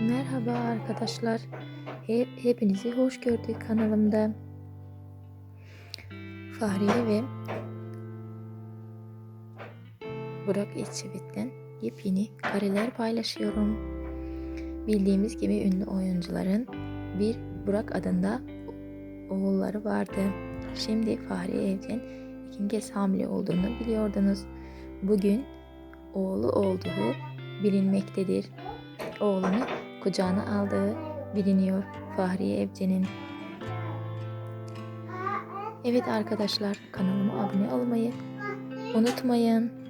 Merhaba arkadaşlar. Hep, hepinizi hoş gördük kanalımda. Fahriye ve Burak İçivit'ten yepyeni kareler paylaşıyorum. Bildiğimiz gibi ünlü oyuncuların bir Burak adında oğulları vardı. Şimdi Fahriye Evcen ikinci kez hamile olduğunu biliyordunuz. Bugün oğlu olduğu bilinmektedir. Oğlunu kucağına aldığı biliniyor Fahriye Evcen'in. Evet arkadaşlar kanalıma abone olmayı unutmayın.